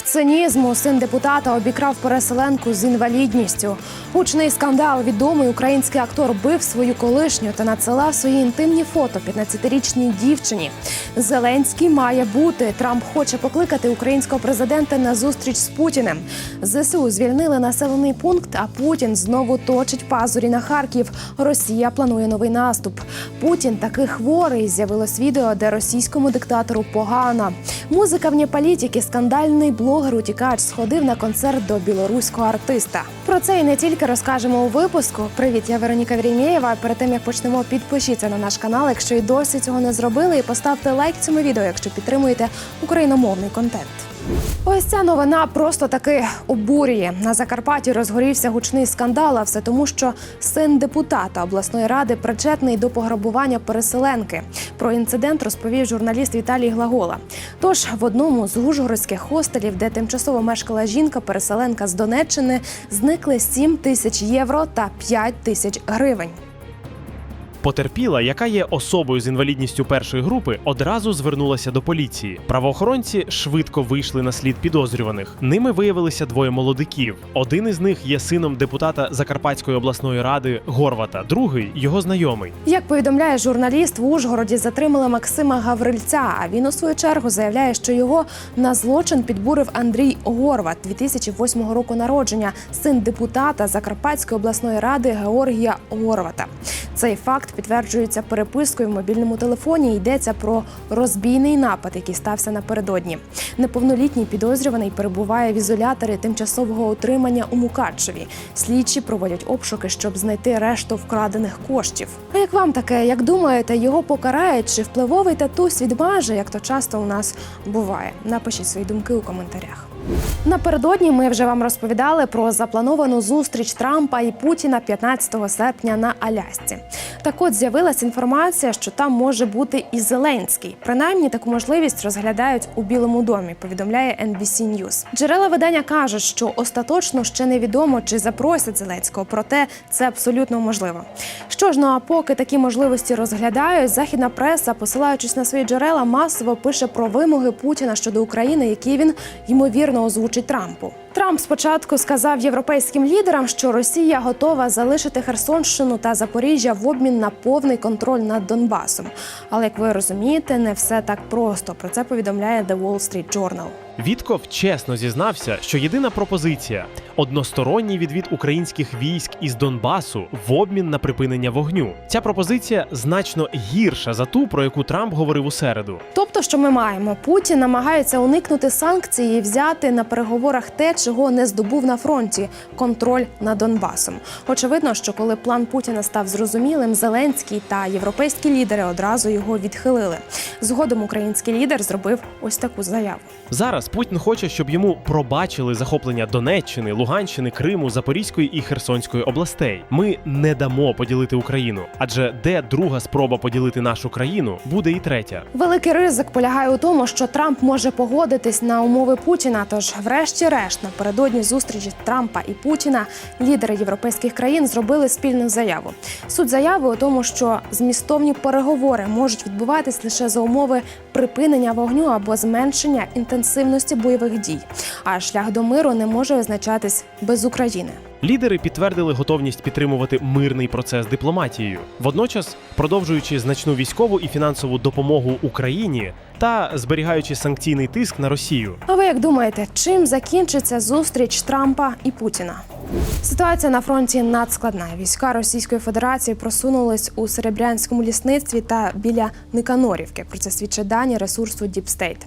Пік цинізму син депутата обікрав переселенку з інвалідністю. Гучний скандал. Відомий український актор бив свою колишню та надсилав свої інтимні фото 15-річній дівчині. Зеленський має бути. Трамп хоче покликати українського президента на зустріч з Путіним. Зсу звільнили населений пункт, а Путін знову точить пазурі на Харків. Росія планує новий наступ. Путін такий хворий. З'явилось відео, де російському диктатору погано. Музика вне політики. Скандальний блогер утікач сходив на концерт до білоруського артиста. Про це і не тільки розкажемо у випуску. Привіт, я Вероніка Врімєєва. Перед тим як почнемо, підпишіться на наш канал, якщо й досі цього не зробили, і поставте лайк цьому відео, якщо підтримуєте україномовний контент. Ось ця новина просто таки обурює. На Закарпатті розгорівся гучний скандал, а все тому, що син депутата обласної ради причетний до пограбування переселенки. Про інцидент розповів журналіст Віталій Глагола. Тож в одному з ужгородських хостелів, де тимчасово мешкала жінка-переселенка з Донеччини, зникли 7 тисяч євро та 5 тисяч гривень. Потерпіла, яка є особою з інвалідністю першої групи, одразу звернулася до поліції. Правоохоронці швидко вийшли на слід підозрюваних. Ними виявилися двоє молодиків. Один із них є сином депутата Закарпатської обласної ради Горвата, другий його знайомий. Як повідомляє журналіст, в Ужгороді затримали Максима Гаврильця. А він у свою чергу заявляє, що його на злочин підбурив Андрій Горват, 2008 року народження, син депутата Закарпатської обласної ради Георгія Горвата. Цей факт підтверджується перепискою в мобільному телефоні. Йдеться про розбійний напад, який стався напередодні. Неповнолітній підозрюваний перебуває в ізоляторі тимчасового утримання у Мукачеві. Слідчі проводять обшуки, щоб знайти решту вкрадених коштів. А як вам таке? Як думаєте, його покарають чи впливовий татусь відмаже, як то часто у нас буває? Напишіть свої думки у коментарях. Напередодні ми вже вам розповідали про заплановану зустріч Трампа і Путіна 15 серпня на Алясці. Так от з'явилася інформація, що там може бути і Зеленський. Принаймні таку можливість розглядають у Білому домі. Повідомляє NBC News. Джерела видання кажуть, що остаточно ще невідомо, чи запросять Зеленського, проте це абсолютно можливо. Що ж, ну а поки такі можливості розглядають, західна преса, посилаючись на свої джерела, масово пише про вимоги Путіна щодо України, які він ймовірно озвучить Трампу. Трамп спочатку сказав європейським лідерам, що Росія готова залишити Херсонщину та Запоріжжя в обмін на повний контроль над Донбасом. Але як ви розумієте, не все так просто. Про це повідомляє The Wall Street Journal. Вітков чесно зізнався, що єдина пропозиція односторонній відвід українських військ із Донбасу в обмін на припинення вогню. Ця пропозиція значно гірша за ту, про яку Трамп говорив у середу. Тобто, що ми маємо? Путін намагається уникнути санкцій і взяти на переговорах те, чого не здобув на фронті контроль над Донбасом. Очевидно, що коли план Путіна став зрозумілим, Зеленський та європейські лідери одразу його відхилили. Згодом український лідер зробив ось таку заяву. Зараз Путін хоче, щоб йому пробачили захоплення Донеччини, Луганщини, Криму, Запорізької і Херсонської областей. Ми не дамо поділити Україну, адже де друга спроба поділити нашу країну, буде і третя. Великий ризик полягає у тому, що Трамп може погодитись на умови Путіна. Тож, врешті-решт, напередодні зустрічі Трампа і Путіна лідери європейських країн зробили спільну заяву. Суть заяви у тому, що змістовні переговори можуть відбуватись лише за умови припинення вогню або зменшення інтенсивності бойових дій. А шлях до миру не може визначатись без України. Лідери підтвердили готовність підтримувати мирний процес дипломатією, водночас продовжуючи значну військову і фінансову допомогу Україні та зберігаючи санкційний тиск на Росію. А ви як думаєте, чим закінчиться зустріч Трампа і Путіна? Ситуація на фронті надскладна. Війська Російської Федерації просунулись у Серебрянському лісництві та біля Никанорівки. Про це свідчать дані ресурсу Діпстейт.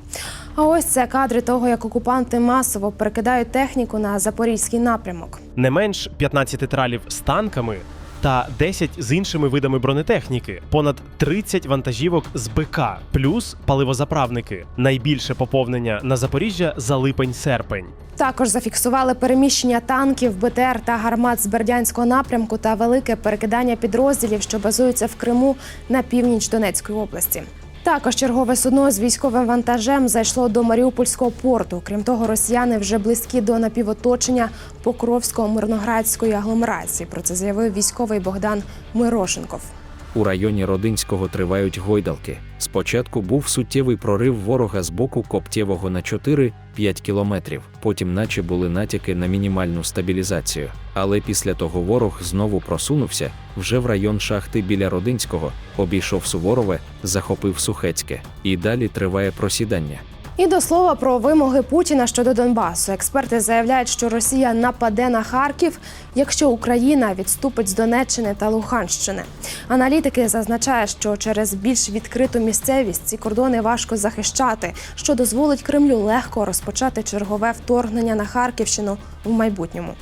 А ось це кадри того, як окупанти масово перекидають техніку на запорізький напрямок. Не менш 15 тралів з танками та 10 з іншими видами бронетехніки, понад 30 вантажівок з БК, плюс паливозаправники. Найбільше поповнення на Запоріжжя за липень-серпень. Також зафіксували переміщення танків, БТР та гармат з Бердянського напрямку та велике перекидання підрозділів, що базуються в Криму на північ Донецької області. Також чергове судно з військовим вантажем зайшло до Маріупольського порту. Крім того, росіяни вже близькі до напівоточення Покровського мирноградської агломерації. Про це заявив військовий Богдан Мирошенков. У районі Родинського тривають гойдалки. Спочатку був суттєвий прорив ворога з боку Коптєвого на 4-5 кілометрів, потім наче були натяки на мінімальну стабілізацію. Але після того ворог знову просунувся вже в район шахти біля Родинського, обійшов Суворове, захопив Сухецьке. І далі триває просідання. І до слова про вимоги Путіна щодо Донбасу. Експерти заявляють, що Росія нападе на Харків, якщо Україна відступить з Донеччини та Луганщини. Аналітики зазначають, що через більш відкриту місцевість ці кордони важко захищати, що дозволить Кремлю легко розпочати чергове вторгнення на Харківщину в майбутньому.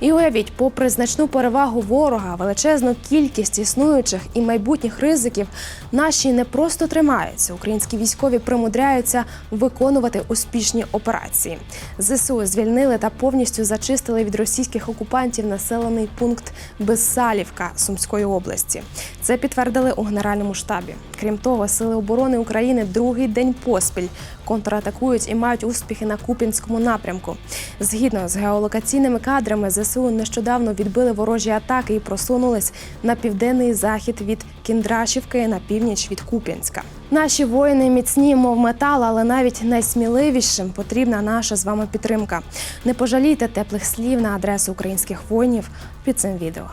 І уявіть, попри значну перевагу ворога, величезну кількість існуючих і майбутніх ризиків, наші не просто тримаються. Українські військові примудряються виконувати успішні операції. ЗСУ звільнили та повністю зачистили від російських окупантів населений пункт Безсалівка Сумської області. Це підтвердили у генеральному штабі. Крім того, сили оборони України другий день поспіль контратакують і мають успіхи на Купінському напрямку. Згідно з геолокаційними кадрами, ЗСУ нещодавно відбили ворожі атаки і просунулись на південний захід від Кіндрашівки на північ від Куп'янська. Наші воїни міцні, мов метал, але навіть найсміливішим потрібна наша з вами підтримка. Не пожалійте теплих слів на адресу українських воїнів під цим відео.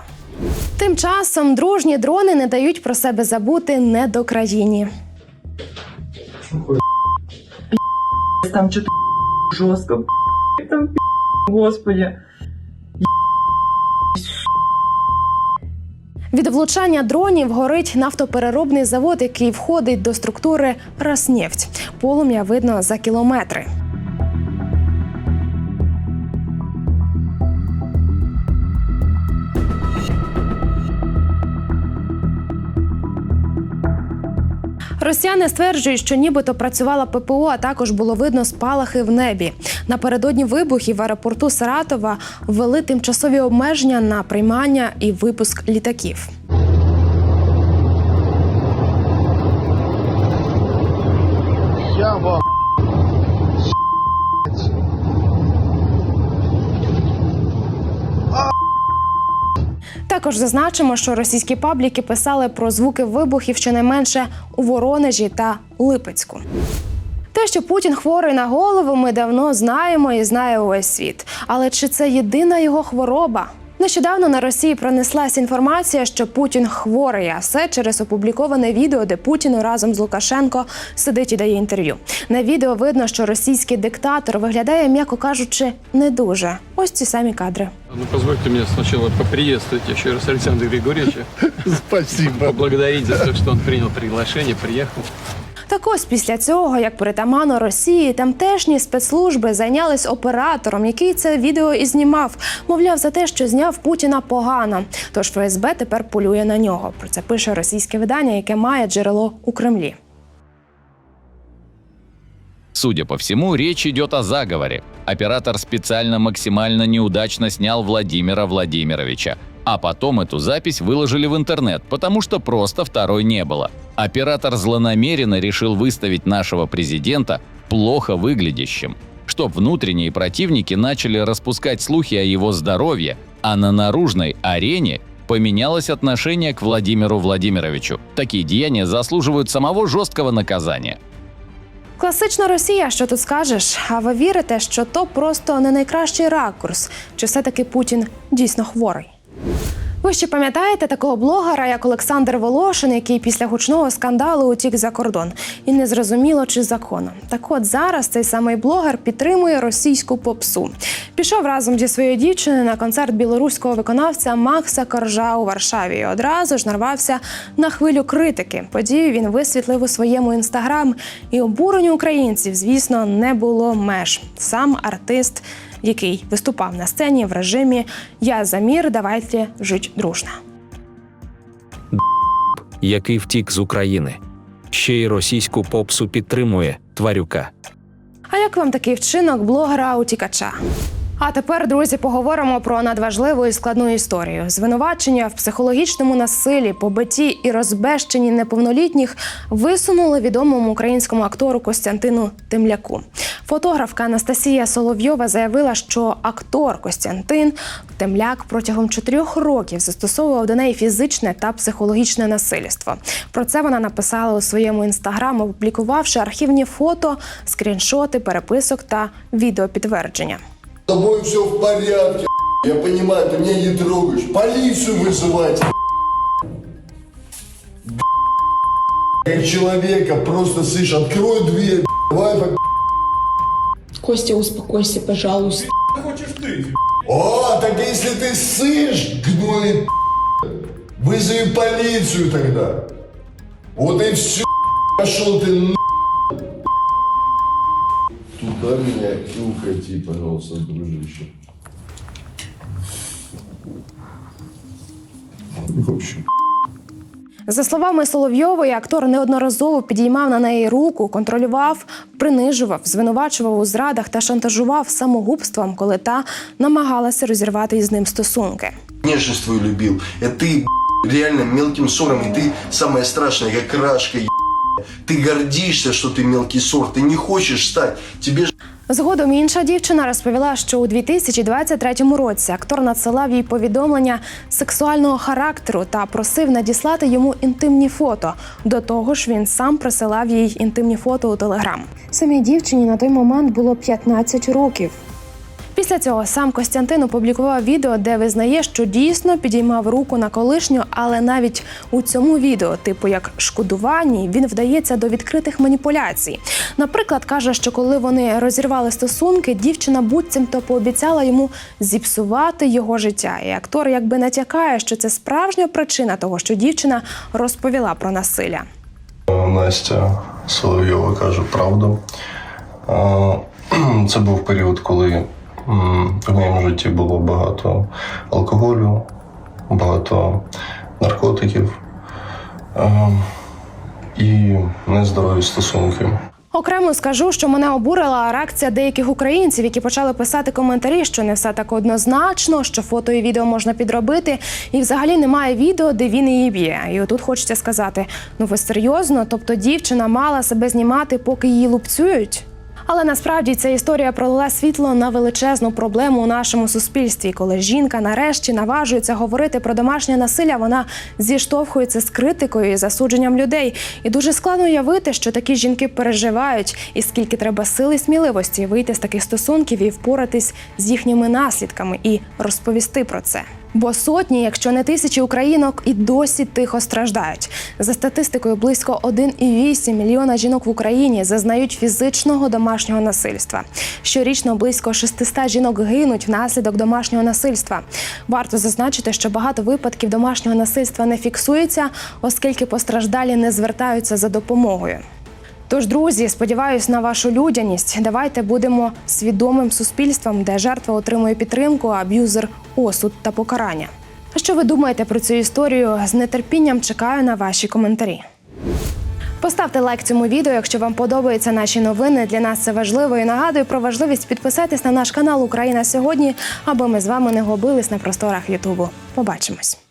Тим часом дружні дрони не дають про себе забути не до країні. там что-то жестко, там господи. Від влучання дронів горить нафтопереробний завод, який входить до структури Роснефть. Полум'я видно за кілометри. Росіяни стверджують, що нібито працювала ППО, а також було видно спалахи в небі. Напередодні вибухів в аеропорту Саратова ввели тимчасові обмеження на приймання і випуск літаків. Також зазначимо, що російські пабліки писали про звуки вибухів щонайменше у Воронежі та Липецьку. Те, що Путін хворий на голову, ми давно знаємо і знає увесь світ. Але чи це єдина його хвороба? Нещодавно на Росії пронеслась інформація, що Путін хворий, а все через опубліковане відео, де Путін разом з Лукашенко сидить і дає інтерв'ю. На відео видно, що російський диктатор виглядає, м'яко кажучи, не дуже. Ось ці самі кадри. Ну, позвольте мне сначала поприветствовать еще раз Александра Григорьевича, спасибо. поблагодарить за то, что он принял приглашение, приехал. Так ось після цього, як притаманно Росії, тамтешні спецслужби зайнялись оператором, який це відео і знімав. Мовляв, за те, що зняв Путіна погано. Тож ФСБ тепер полює на нього. Про це пише російське видання, яке має джерело у Кремлі. Судя по всему, речь идет о заговоре. Оператор специально максимально неудачно снял Владимира Владимировича, а потом эту запись выложили в интернет, потому что просто второй не было. Оператор злонамеренно решил выставить нашего президента плохо выглядящим, чтоб внутренние противники начали распускать слухи о его здоровье, а на наружной арене поменялось отношение к Владимиру Владимировичу. Такие деяния заслуживают самого жесткого наказания. Класична Росія, що тут скажеш? А ви вірите, що то просто не найкращий ракурс? Чи все-таки Путін дійсно хворий? Ви ще пам'ятаєте такого блогера, як Олександр Волошин, який після гучного скандалу утік за кордон, і не зрозуміло, чи законом. Так от зараз цей самий блогер підтримує російську попсу. Пішов разом зі своєю дівчиною на концерт білоруського виконавця Макса Коржа у Варшаві. І одразу ж нарвався на хвилю критики. Подію він висвітлив у своєму інстаграм. І обуренню українців, звісно, не було меж. Сам артист який виступав на сцені в режимі Я за мір, давайте жить дружно. який втік з України. Ще й російську попсу підтримує тварюка. А як вам такий вчинок блогера утікача? А тепер, друзі, поговоримо про надважливу і складну історію. Звинувачення в психологічному насиллі, побитті і розбещенні неповнолітніх висунули відомому українському актору Костянтину Темляку. Фотографка Анастасія Соловйова заявила, що актор Костянтин Темляк протягом чотирьох років застосовував до неї фізичне та психологічне насильство. Про це вона написала у своєму інстаграм, опублікувавши архівні фото, скріншоти, переписок та відеопідтвердження. С тобой все в порядке. Я понимаю, ты меня не трогаешь. Полицию вызывать. Как человека просто слышь, открой дверь. Давай по Костя, успокойся, пожалуйста. О, так если ты сышь, гной, вызови полицию тогда. Вот и все. Пошел ты на. Туда меня и укати, пожалуйста, дружище. В общем, За словами Соловйової, актор неодноразово підіймав на неї руку, контролював, принижував, звинувачував у зрадах та шантажував самогубством, коли та намагалася розірвати із ним стосунки. Нежность твою любил. Это ты б***ь, реально мелким ссором, и ты самое страшное, как рашка, е***. Ты гордишься, что ты мелкий ссор, ты не хочешь стать. Тебе ж Згодом інша дівчина розповіла, що у 2023 році актор надсилав їй повідомлення сексуального характеру та просив надіслати йому інтимні фото. До того ж, він сам присилав їй інтимні фото у телеграм. Самій дівчині на той момент було 15 років. Після цього сам Костянтин опублікував відео, де визнає, що дійсно підіймав руку на колишню, але навіть у цьому відео, типу як шкодуванні, він вдається до відкритих маніпуляцій. Наприклад, каже, що коли вони розірвали стосунки, дівчина буцімто пообіцяла йому зіпсувати його життя. І актор якби натякає, що це справжня причина того, що дівчина розповіла про насилля. Настя Соловйова каже правду. Це був період, коли в моєму житті було багато алкоголю, багато наркотиків і нездорові стосунки. Окремо скажу, що мене обурила реакція деяких українців, які почали писати коментарі, що не все так однозначно, що фото і відео можна підробити, і взагалі немає відео, де він її б'є. І отут хочеться сказати: ну ви серйозно? Тобто дівчина мала себе знімати, поки її лупцюють? Але насправді ця історія пролила світло на величезну проблему у нашому суспільстві. Коли жінка нарешті наважується говорити про домашнє насилля, вона зіштовхується з критикою і засудженням людей. І дуже складно уявити, що такі жінки переживають, і скільки треба сили і сміливості вийти з таких стосунків і впоратись з їхніми наслідками і розповісти про це. Бо сотні, якщо не тисячі українок, і досі тихо страждають. За статистикою, близько 1,8 мільйона жінок в Україні зазнають фізичного домашнього насильства. Щорічно близько 600 жінок гинуть внаслідок домашнього насильства. Варто зазначити, що багато випадків домашнього насильства не фіксується, оскільки постраждалі не звертаються за допомогою. Тож, друзі, сподіваюся на вашу людяність. Давайте будемо свідомим суспільством, де жертва отримує підтримку, а аб'юзер осуд та покарання. А що ви думаєте про цю історію? З нетерпінням чекаю на ваші коментарі. Поставте лайк цьому відео, якщо вам подобаються наші новини. Для нас це важливо і нагадую про важливість підписатись на наш канал Україна сьогодні, аби ми з вами не губились на просторах Ютубу. Побачимось.